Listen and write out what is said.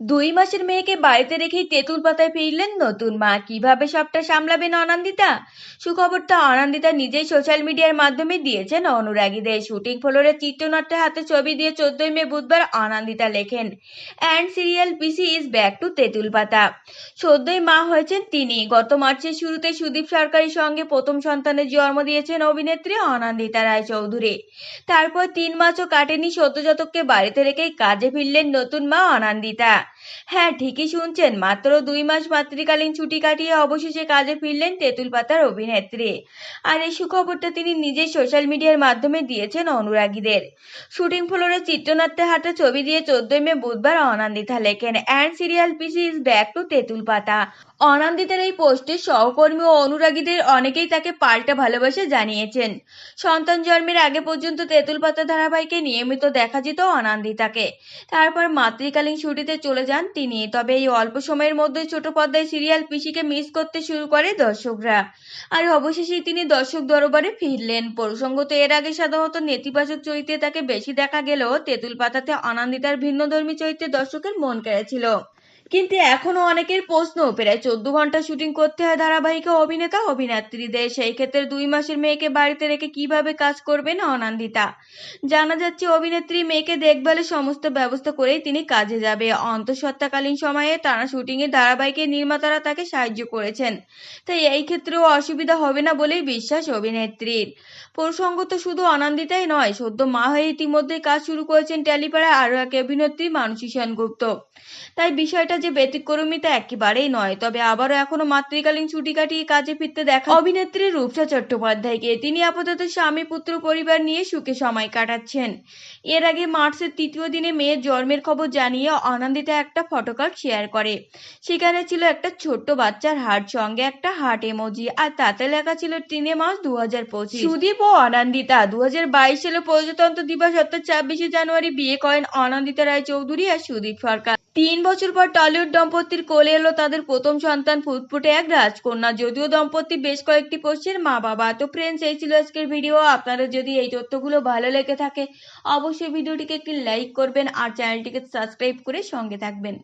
দুই মাসের মেয়েকে বাড়িতে রেখেই তেঁতুল পাতায় ফিরলেন নতুন মা। কীভাবে সবটা সামলাবেন অনন্দিতা? সুখবরটা অনন্দিতা নিজেই সোশ্যাল মিডিয়ার মাধ্যমে দিয়েছেন অনুরাগীদের। শুটিং ফ্লোরে চিত্রনাট্যের হাতে ছবি দিয়ে চোদ্দই মে বুধবার অনন্দিতা লেখেন and serial PC is back to Tentul Pata. সদ্যই মা হয়েছেন তিনি। গত মার্চের শুরুতে সুদীপ সরকারের সঙ্গে প্রথম সন্তানের জন্ম দিয়েছেন অভিনেত্রী অনন্দিতা রায় চৌধুরী তারপর তিন মাসও কাটেনি সদ্যজাতককে বাড়িতে রেখেই কাজে ফিরলেন নতুন মা অনন্দিতা। হ্যাঁ ঠিকই শুনছেন। মাত্র দুই মাস মাতৃকালীন ছুটি কাটিয়ে অবশেষে কাজে ফিরলেন তেঁতুল পাতার অভিনেত্রী। আর এই সুখবরটা তিনি নিজেই সোশ্যাল মিডিয়ার মাধ্যমে দিয়েছেন অনুরাগীদের। শুটিং ফ্লোরে চিত্রনাট্যে হাতে ছবি দিয়ে চোদ্দই মে বুধবার অনন্দিতা লেখেন, and serial PC is back to Tentul Pata অনন্দিতার এই পোস্টে সহকর্মী ও অনুরাগীদের অনেকেই তাকে পাল্টা ভালোবাসা জানিয়েছেন। সন্তান জন্মের আগে পর্যন্ত তেঁতুল পাতা ধারাবাহিকে নিয়মিত দেখা যেত অনান্দিতাকে। তারপর মাতৃকালীন ছুটিতে চলে যান তিনি। তবে এই অল্প সময়ের মধ্যে ছোট পর্দায় সিরিয়াল পিসিকে মিস করতে শুরু করে দর্শকরা। আর অবশেষে তিনি দর্শক দরবারে ফিরলেন। প্রসঙ্গত, এর আগে সাধারণত নেতিবাচক চরিত্রে তাকে বেশি দেখা গেলেও তেঁতুল পাতাতে আনন্দিতার ভিন্ন ধর্মী চরিত্রে দর্শকের মন কেড়েছিল। কিন্তু এখনও অনেকের প্রশ্ন, প্রায় চোদ্দ ঘণ্টা শুটিং করতে হয় ধারাবাহিকে অভিনেতা, অভিনেত্রীদের। সেই ক্ষেত্রে দুই মাসের মেয়েকে বাড়িতে রেখে কীভাবে কাজ করবেন অনন্দিতা জানা যাচ্ছে, অভিনেত্রী মেয়েকে দেখভালের সমস্ত ব্যবস্থা করেই তিনি কাজে যাবে। অন্তঃসত্ত্বাকালীন সময়ে টানা শুটিংয়ে ধারাবাহিকের নির্মাতারা তাকে সাহায্য করেছেন। তাই এই ক্ষেত্রেও অসুবিধা হবে না বলেই বিশ্বাস অভিনেত্রীর। প্রসঙ্গত, শুধু অনান্দিতাই নয়, সদ্য মা হয়ে ইতিমধ্যে কাজ শুরু করেছেন টেলিপাড়ায় আরও এক অভিনেত্রী, মানসী সেনগুপ্ত। তাই বিষয়টা যে ব্যতিক্রমী তা একেবারেই নয়, তবে আবারও এখনও মাতৃকালীন ছুটি কাটিয়ে কাজে ফিরতে দেখা অভিনেত্রী রূপসা চট্টোপাধ্যায়কে। তিনি আপাতত স্বামী, পুত্র, পরিবার নিয়ে সুখে সময় কাটাচ্ছেন। এর আগে মার্চের তৃতীয় দিনে মেয়ের জন্মের খবর জানিয়ে আনন্দিতা একটা ফটোকার্ড শেয়ার করে। সেখানে ছিল একটা ছোট্ট বাচ্চার হার্ট সঙ্গে একটা হার্ট এমোজি আর তাতে লেখা ছিল তিনে মাস দু হাজার পঁচিশ। সুদীপ ও অনন্দিতা দু হাজার বাইশ সালে প্রজাতন্ত্র দিবস, অর্থাৎ ছাব্বিশে জানুয়ারি, বিয়ে করেন অনন্দিতা রায় চৌধুরী আর সুদীপ সরকার। তিন বছর পর টলিউড দম্পতির কোলে এলো তাদের প্রথম সন্তান ফুটফুটে এক রাজকন্যা যদিও দম্পতি বেশ কয়েকটি পোস্টের মা বাবা। তো ফ্রেন্ডস এই ছিল আজকের ভিডিও আপনারা যদি এই তথ্যগুলো ভালো লেগে থাকে, অবশ্যই ভিডিওটিকে একটি লাইক করবেন আর চ্যানেলটিকে সাবস্ক্রাইব করে সঙ্গে থাকবেন।